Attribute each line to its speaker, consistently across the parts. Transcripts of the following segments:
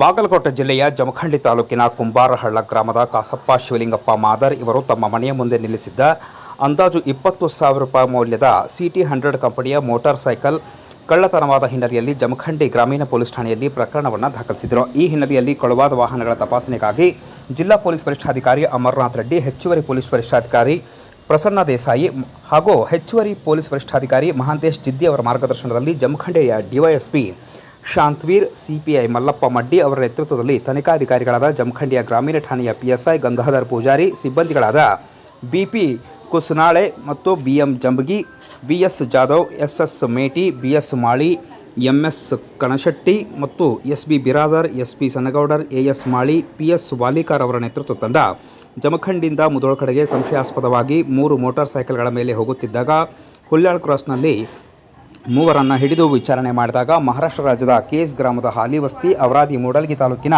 Speaker 1: ಬಾಗಲಕೋಟೆ ಜಿಲ್ಲೆಯ ಜಮಖಂಡಿ ತಾಲೂಕಿನ ಕುಂಬಾರಹಳ್ಳ ಗ್ರಾಮದ ಕಾಸಪ್ಪ ಶಿವಲಿಂಗಪ್ಪ ಮಾದರ್ ಇವರು ತಮ್ಮ ಮನೆಯ ಮುಂದೆ ನಿಲ್ಲಿಸಿದ್ದ ಅಂದಾಜು ಇಪ್ಪತ್ತು ಸಾವಿರ ರೂಪಾಯಿ ಮೌಲ್ಯದ ಸಿಟಿ ಹಂಡ್ರೆಡ್ ಕಂಪನಿಯ ಮೋಟಾರ್ ಸೈಕಲ್ ಕಳ್ಳತನವಾದ ಹಿನ್ನೆಲೆಯಲ್ಲಿ ಜಮಖಂಡಿ ಗ್ರಾಮೀಣ ಪೊಲೀಸ್ ಠಾಣೆಯಲ್ಲಿ ಪ್ರಕರಣವನ್ನು ದಾಖಲಿಸಿದರು. ಈ ಹಿನ್ನೆಲೆಯಲ್ಲಿ ಕೊಳವಾದ ವಾಹನಗಳ ತಪಾಸಣೆಗಾಗಿ ಜಿಲ್ಲಾ ಪೊಲೀಸ್ ವರಿಷ್ಠಾಧಿಕಾರಿ ಅಮರನಾಥ್ ರೆಡ್ಡಿ, ಹೆಚ್ಚುವರಿ ಪೊಲೀಸ್ ವರಿಷ್ಠಾಧಿಕಾರಿ ಪ್ರಸನ್ನ ದೇಸಾಯಿ ಹಾಗೂ ಹೆಚ್ಚುವರಿ ಪೊಲೀಸ್ ವರಿಷ್ಠಾಧಿಕಾರಿ ಮಹಾಂತೇಶ್ ಜಿದ್ದಿ ಅವರ ಮಾರ್ಗದರ್ಶನದಲ್ಲಿ ಜಮಖಂಡಿಯ ಡಿವೈಎಸ್ಪಿ ಶಾಂತವೀರ್, ಸಿಪಿಐ ಮಲ್ಲಪ್ಪ ಮಡ್ಡಿ ಅವರ ನೇತೃತ್ವದಲ್ಲಿ ತನಿಖಾಧಿಕಾರಿಗಳಾದ ಜಮಖಂಡಿಯ ಗ್ರಾಮೀಣ ಠಾಣೆಯ ಪಿಎಸ್ಐ ಗಂಗಾಧರ್ ಪೂಜಾರಿ, ಸಿಬ್ಬಂದಿಗಳಾದ ಬಿಪಿ ಕುಸನಾಳೆ ಮತ್ತು BM Jambagi BS Jadhav, SS Meti, BS Mali, MS Kanashetti ಮತ್ತು S B Biradar S P Sanagoudar, AS Mali, PS Walikar ಅವರ ನೇತೃತ್ವ ತಂಡ ಜಮಖಂಡಿಯಿಂದ ಮುದೋಳ ಕಡೆಗೆ ಸಂಶಯಾಸ್ಪದವಾಗಿ ಮೂರು ಮೋಟಾರ್ ಸೈಕಲ್ಗಳ ಮೇಲೆ ಹೋಗುತ್ತಿದ್ದಾಗ ಹುಲ್ಯಾಳ್ ಕ್ರಾಸ್ನಲ್ಲಿ ಮೂವರನ್ನು ಹಿಡಿದು ವಿಚಾರಣೆ ಮಾಡಿದಾಗ ಮಹಾರಾಷ್ಟ್ರ ರಾಜ್ಯದ ಕೇಸ್ ಗ್ರಾಮದ ಹಾಲಿ ವಸ್ತಿ, ಅವರಾದಿ ಮೂಡಲ್ಗಿ ತಾಲೂಕಿನ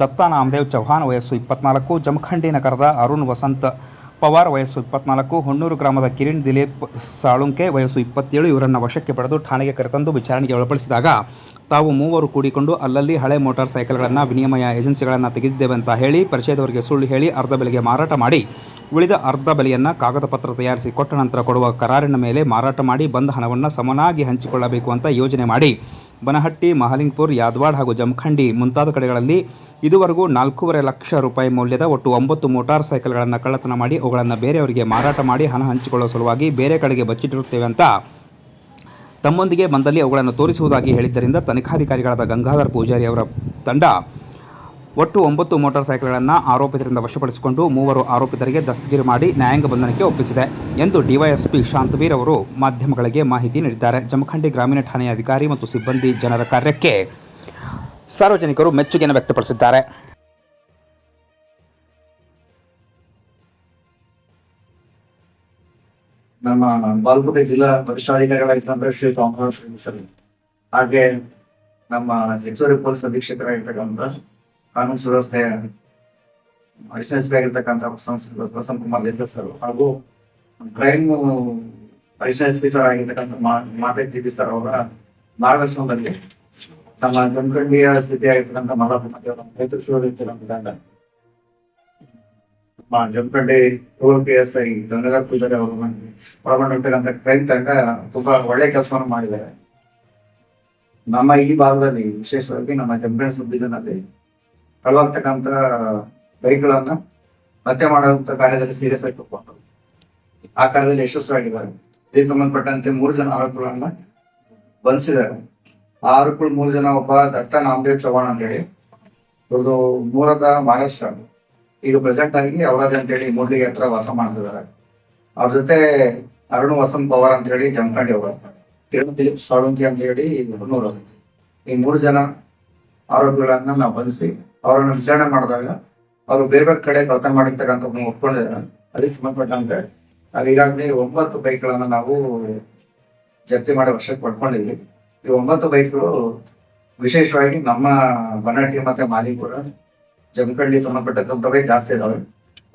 Speaker 1: ದತ್ತಾ ನಾಮದೇವ್ ಚೌಹಾಣ್ ವಯಸ್ಸು ಇಪ್ಪತ್ನಾಲ್ಕು, ಜಮಖಂಡಿ ನಗರದ ಅರುಣ್ ವಸಂತ್ ಪವಾರ್ ವಯಸ್ಸು ಇಪ್ಪತ್ನಾಲ್ಕು, ಹೊನ್ನೂರು ಗ್ರಾಮದ ಕಿರಣ್ ದಿಲೀಪ್ ಸಾಳುಂಕೆ ವಯಸ್ಸು ಇಪ್ಪತ್ತೇಳು, ಇವರನ್ನು ವಶಕ್ಕೆ ಪಡೆದು ಠಾಣೆಗೆ ಕರೆತಂದು ವಿಚಾರಣೆಗೆ ಒಳಪಡಿಸಿದಾಗ ತಾವು ಮೂವರು ಕೂಡಿಕೊಂಡು ಅಲ್ಲಲ್ಲಿ ಹಳೆ ಮೋಟಾರ್ ಸೈಕಲ್ಗಳನ್ನು ವಿನಿಮಯ ಏಜೆನ್ಸಿಗಳನ್ನು ತೆಗೆದಿದ್ದೇವೆ ಅಂತ ಹೇಳಿ ಪರಿಚಯದವರಿಗೆ ಸುಳ್ಳು ಹೇಳಿ ಅರ್ಧ ಬೆಲೆಗೆ ಮಾರಾಟ ಮಾಡಿ, ಉಳಿದ ಅರ್ಧ ಬೆಲೆಯನ್ನು ಕಾಗದ ಪತ್ರ ತಯಾರಿಸಿ ಕೊಟ್ಟ ನಂತರ ಕೊಡುವ ಕರಾರಿನ ಮೇಲೆ ಮಾರಾಟ ಮಾಡಿ ಬಂದ ಹಣವನ್ನು ಸಮನಾಗಿ ಹಂಚಿಕೊಳ್ಳಬೇಕು ಅಂತ ಯೋಜನೆ ಮಾಡಿ. ಬನಹಟ್ಟಿ, ಮಹಾಲಿಂಗ್ಪುರ್, ಯಾದವಾಡ್ ಹಾಗೂ ಜಮಖಂಡಿ ಮುಂತಾದ ಕಡೆಗಳಲ್ಲಿ ಇದುವರೆಗೂ ನಾಲ್ಕೂವರೆ ಲಕ್ಷ ರೂಪಾಯಿ ಮೌಲ್ಯದ ಒಟ್ಟು ಒಂಬತ್ತು ಮೋಟಾರ್ ಸೈಕಲ್ಗಳನ್ನು ಕಳ್ಳತನ ಮಾಡಿ ಅವುಗಳನ್ನು ಬೇರೆಯವರಿಗೆ ಮಾರಾಟ ಮಾಡಿ ಹಣ ಹಂಚಿಕೊಳ್ಳುವ ಸಲುವಾಗಿ ಬೇರೆ ಕಡೆಗೆ ಬಚ್ಚಿಟ್ಟಿರುತ್ತೇವೆ ಅಂತ ತಮ್ಮೊಂದಿಗೆ ಬಂದಲ್ಲಿ ಅವುಗಳನ್ನು ತೋರಿಸುವುದಾಗಿ ಹೇಳಿದ್ದರಿಂದ ತನಿಖಾಧಿಕಾರಿಗಳಾದ ಗಂಗಾಧರ್ ಪೂಜಾರಿ ಅವರ ತಂಡ ಒಟ್ಟು ಒಂಬತ್ತು ಮೋಟಾರ್ ಸೈಕಲ್ಗಳನ್ನು ಆರೋಪಿತರಿಂದ ವಶಪಡಿಸಿಕೊಂಡು ಮೂವರು ಆರೋಪಿತರಿಗೆ ದಸ್ತಗಿರಿ ಮಾಡಿ ನ್ಯಾಯಾಂಗ ಬಂಧನಕ್ಕೆ ಒಪ್ಪಿಸಿದೆ ಎಂದು ಡಿವೈಎಸ್ಪಿ ಶಾಂತವೀರ್ ಅವರು ಮಾಧ್ಯಮಗಳಿಗೆ ಮಾಹಿತಿ ನೀಡಿದ್ದಾರೆ. ಜಮಖಂಡಿ ಗ್ರಾಮೀಣ ಠಾಣೆಯ ಅಧಿಕಾರಿ ಮತ್ತು ಸಿಬ್ಬಂದಿ ಜನರ ಕಾರ್ಯಕ್ಕೆ ಸಾರ್ವಜನಿಕರು ಮೆಚ್ಚುಗೆಯನ್ನು ವ್ಯಕ್ತಪಡಿಸಿದ್ದಾರೆ.
Speaker 2: ನಮ್ಮ ಜಿಲ್ಲಾ ಶ್ರೀ ಕಾಂಗ್ರೆಸ್ ಹಾಗೆ ನಮ್ಮ ಹೆಚ್ಚುವರಿ ಪೊಲೀಸ್ ಅಧೀಕ್ಷಕರಾಗಿರ್ತಕ್ಕಂಥ ಕಾನೂನು ಸುವ್ಯವಸ್ಥೆ ಆಗಿರ್ತಕ್ಕಂಥ ಪ್ರಸನ್ನ ಪ್ರಸನ್ನ ಕುಮಾರ್ ದೇಸಾಯಿ ಸರ್. ಹಾಗೂ ಕ್ರೈಮ್ ಅಡಿಷನಲ್ ಪಿ ಸರ್ ಆಗಿರ್ತಕ್ಕಂಥ ಮಾತೆ ಜಿ ಪಿ ಸರ್ ಅವರ ಮಾರ್ಗದರ್ಶನದಲ್ಲಿ ನಮ್ಮ ಜಮಖಂಡಿಯ ಸ್ಥಿತಿ ಆಗಿರ್ತಕ್ಕಂಥ Mallappa Janakandi Jamkhandi P S I Gangadhar Pujari ಅವರು ಒಳಗೊಂಡಿರ್ತಕ್ಕಂಥ ಕ್ರೈಮ್ ತಂಡ ತುಂಬಾ ಒಳ್ಳೆ ಕೆಲಸವನ್ನು ಮಾಡಿದ್ದಾರೆ. ನಮ್ಮ ಈ ಭಾಗದಲ್ಲಿ ವಿಶೇಷವಾಗಿ ನಮ್ಮ ಜಮಖಂಡಿ ಸಬ್ ಅಲ್ಲಿ ಕಳವಾಗ್ತಕ್ಕಂಥ ಬೈಕ್ಗಳನ್ನ ಪತ್ತೆ ಮಾಡುವಂತ ಕಾರ್ಯದಲ್ಲಿ ಸೀರಿಯಸ್ ಆಗಿ ತಗೊಂಡು ಆ ಕಾರ್ಯದಲ್ಲಿ ಯಶಸ್ವಿಯಾಗಿದ್ದಾರೆ. ಇದಕ್ಕೆ ಸಂಬಂಧಪಟ್ಟಂತೆ ಮೂರು ಜನ ಆರೋಪಿಗಳನ್ನ ಬಂಧಿಸಿದ್ದಾರೆ. ಆ ಆರೋಪಿಗಳು ಮೂರು ಜನ ಒಬ್ಬ ದತ್ತ ನಾಮದೇವ್ ಚೌಹಾಣ್ ಅಂತ ಹೇಳಿ ಇವ್ರದ್ದು ಮೂಲದ ಮಹಾರಾಷ್ಟ್ರ. ಈಗ ಪ್ರೆಸೆಂಟ್ ಆಗಿ ಅವರದೇ ಅಂತ ಹೇಳಿ ಹತ್ರ ವಾಸ ಮಾಡ್ತಿದ್ದಾರೆ. ಅವ್ರ ಜೊತೆ ಅರುಣ್ ವಸಂತ್ ಪವಾರ್ ಅಂತ ಹೇಳಿ ಜಮಖಂಡಿ ಅವರು. ಕಿರಣ್ ದಿಲೀಪ್ ಸಾಳುಂಕಿ ಅಂತ ಹೇಳಿ ಈ ಮೂರು ಜನ ಆರೋಪಿಗಳನ್ನ ನಾವು ಬಂಧಿಸಿ ಅವರನ್ನು ವಿಚಾರಣೆ ಮಾಡಿದಾಗ ಅವರು ಬೇರೆ ಬೇರೆ ಕಡೆ ಕಳ್ತನ ಮಾಡಿರ್ತಕ್ಕಂಥ ಒಪ್ಕೊಂಡಿದ್ದಾರೆ. ಅದಕ್ಕೆ ಸಂಬಂಧಪಟ್ಟಂತೆ ನಾವು ಈಗಾಗಲೇ ಒಂಬತ್ತು ಬೈಕ್ಗಳನ್ನು ನಾವು ಜಪ್ತಿ ಮಾಡಿ ವರ್ಷಕ್ಕೆ ಪಡ್ಕೊಂಡಿದ್ವಿ. ಈ ಒಂಬತ್ತು ಬೈಕ್ಗಳು ವಿಶೇಷವಾಗಿ ನಮ್ಮ ಬನಹಟ್ಟಿ ಮತ್ತೆ ಮಾಲಿಪುರ, ಜಮಖಂಡಿ ಸಂಬಂಧಪಟ್ಟಂತವೇ ಜಾಸ್ತಿ ಇದಾವೆ.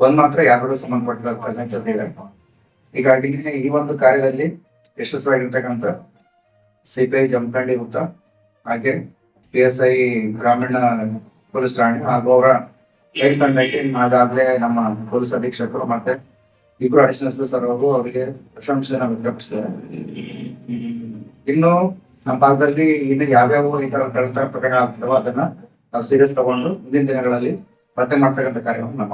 Speaker 2: ಒಂದ್ ಮಾತ್ರ ಯಾರು ಸಂಬಂಧಪಟ್ಟಂತ ಹೀಗಾಗಿ ಈ ಒಂದು ಕಾರ್ಯದಲ್ಲಿ ಯಶಸ್ವಿಯಾಗಿರ್ತಕ್ಕಂಥ ಸಿಪಿಐ ಜಮಖಂಡಿ ವೃತ್ತ ಹಾಗೆ ಪಿ ಎಸ್ ಐ, ಗ್ರಾಮೀಣ ಪೊಲೀಸ್ ಠಾಣೆ ಹಾಗೂ ಅವರ ಕೈ ತಂಡಕ್ಕೆ ಅದಾಗಲೇ ನಮ್ಮ ಪೊಲೀಸ್ ಅಧೀಕ್ಷಕರು ಮತ್ತೆ ಇಬ್ಬರು ಅಡಿಷನಲ್ ಸರ್ ಅವರು ಅವರಿಗೆ ಪ್ರಶಂಸೆಯನ್ನು ವ್ಯಕ್ತಪಡಿಸಿದ್ದಾರೆ. ಇನ್ನು ನಮ್ಮ ಭಾಗದಲ್ಲಿ ಇನ್ನು ಯಾವ್ಯಾವ ಈ ತರ ಕಳೆದ ಪ್ರಕರಣ ಆಗ್ತದೋ ಅದನ್ನ ನಾವು ಸೀರಿಯಸ್ ತಗೊಂಡು ಮುಂದಿನ ದಿನಗಳಲ್ಲಿ ಪತ್ತೆ ಮಾಡ್ತಕ್ಕಂಥ ಕಾರ್ಯವನ್ನು ನಾವು